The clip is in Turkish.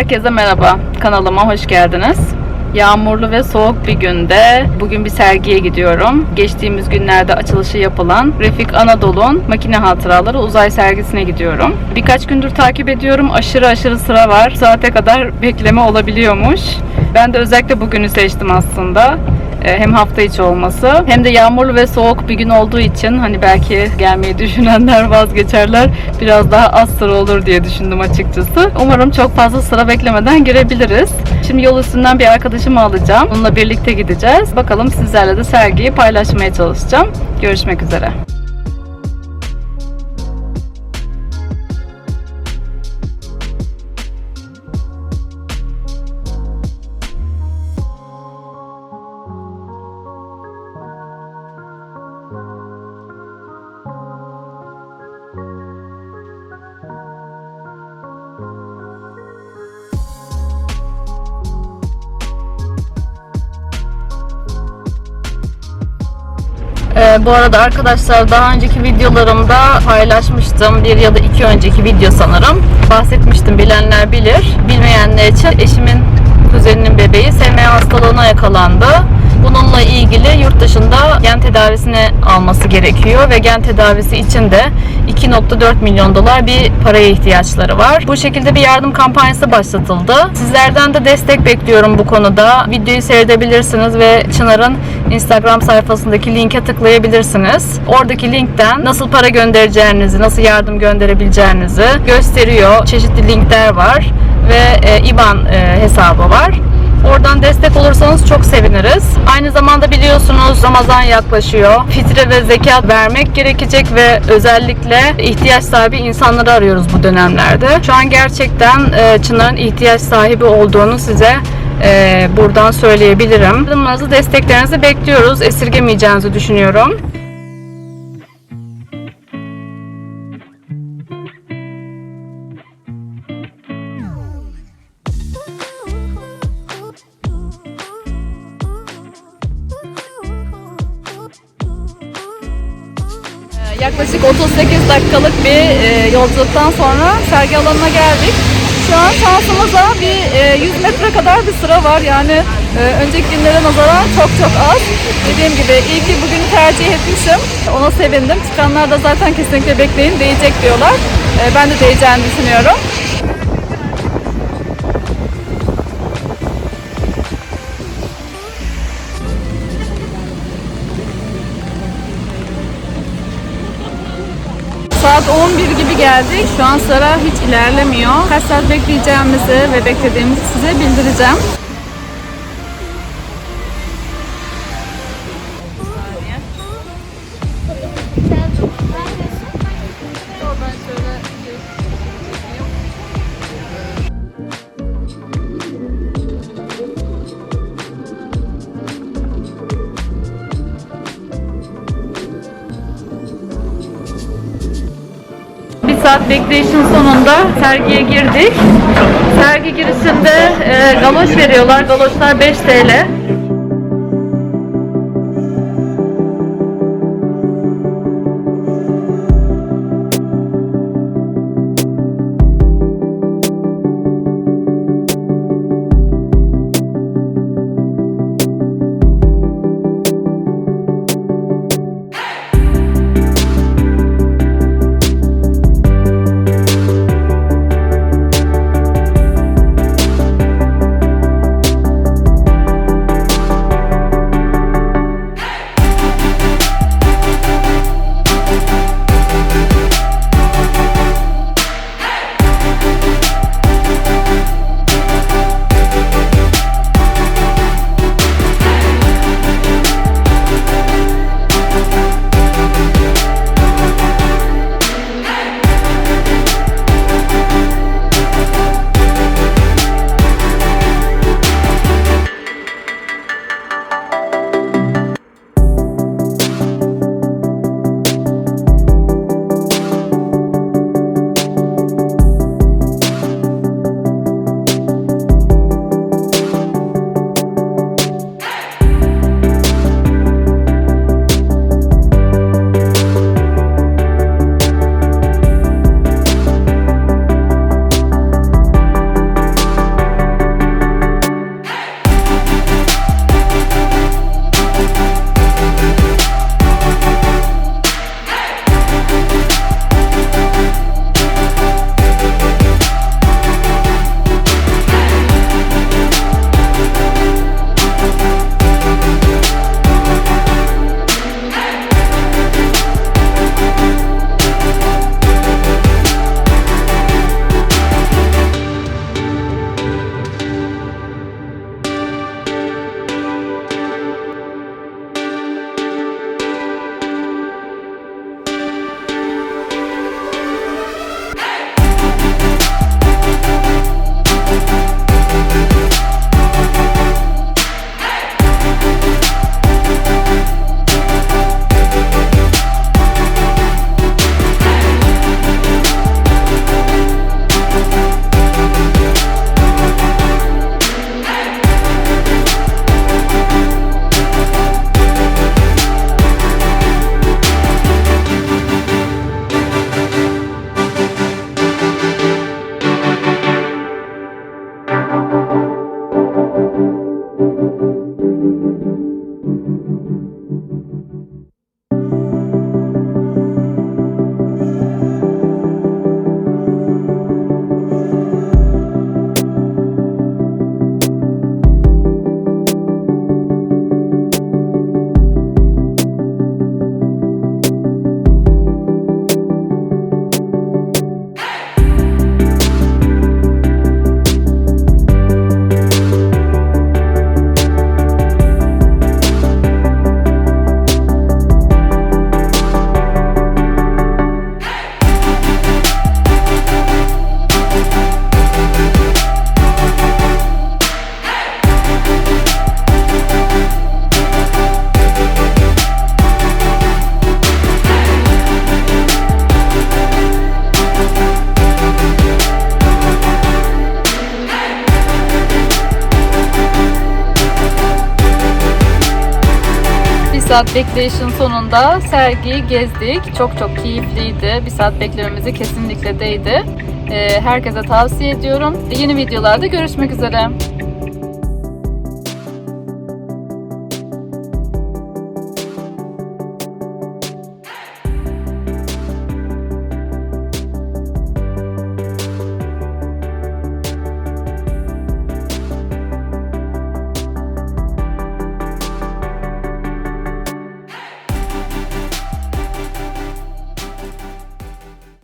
Herkese merhaba. Kanalıma hoş geldiniz. Yağmurlu ve soğuk bir günde bugün bir sergiye gidiyorum. Geçtiğimiz günlerde açılışı yapılan Refik Anadolu'nun makine hatıraları uzay sergisine gidiyorum. Birkaç gündür takip ediyorum. Aşırı aşırı sıra var. Saate kadar bekleme olabiliyormuş. Ben de özellikle bugünü seçtim aslında. Ee, Hem hafta içi olması hem de yağmurlu ve soğuk bir gün olduğu için hani belki gelmeyi düşünenler vazgeçerler. Biraz daha az sıra olur diye düşündüm açıkçası. Umarım çok fazla sıra beklemeden girebiliriz. Şimdi yol üstünden bir arkadaşımı alacağım. Onunla birlikte gideceğiz. Bakalım sizlerle de sergiyi paylaşmaya çalışacağım. Görüşmek üzere. Ee, bu arada arkadaşlar daha önceki videolarımda paylaşmıştım. Bir ya da iki önceki video sanırım. Bahsetmiştim bilenler bilir. Bilmeyenler için eşimin kuzeninin bebeği SMA hastalığına yakalandı. Bununla ilgili yurt dışında gen tedavisini alması gerekiyor ve gen tedavisi için de 2.4 milyon dolar bir paraya ihtiyaçları var. Bu şekilde bir yardım kampanyası başlatıldı. Sizlerden de destek bekliyorum bu konuda. Videoyu seyredebilirsiniz ve Çınar'ın Instagram sayfasındaki linke tıklayabilirsiniz. Oradaki linkten nasıl para göndereceğinizi, nasıl yardım gönderebileceğinizi gösteriyor. Çeşitli linkler var ve e, IBAN e, hesabı var. Oradan destek olursanız çok seviniriz. Aynı zamanda biliyorsunuz Ramazan yaklaşıyor. Fitre ve zekat vermek gerekecek ve özellikle ihtiyaç sahibi insanları arıyoruz bu dönemlerde. Şu an gerçekten e, Çınar'ın ihtiyaç sahibi olduğunu size e, buradan söyleyebilirim. Yardımlarınızı, desteklerinizi bekliyoruz. Esirgemeyeceğinizi düşünüyorum. Yaklaşık 38 dakikalık bir e, yolculuktan sonra sergi alanına geldik. Şu an şansımıza bir e, 100 metre kadar bir sıra var. Yani e, önceki günlere nazaran çok çok az. Dediğim gibi iyi ki bugünü tercih etmişim. Ona sevindim. Çıkanlar da zaten kesinlikle bekleyin değecek diyorlar. E, ben de değeceğini düşünüyorum. Saat 11 gibi geldik. Şu an sıra hiç ilerlemiyor. Kaç saat bekleyeceğimizi ve beklediğimizi size bildireceğim. Saat bekleyişin sonunda sergiye girdik. Sergi girişinde e, galoş veriyorlar. Galoşlar 5 TL. Saat bekleyişin sonunda sergiyi gezdik. Çok çok keyifliydi. Bir saat beklememize kesinlikle değdi. Ee, herkese tavsiye ediyorum. Yeni videolarda görüşmek üzere.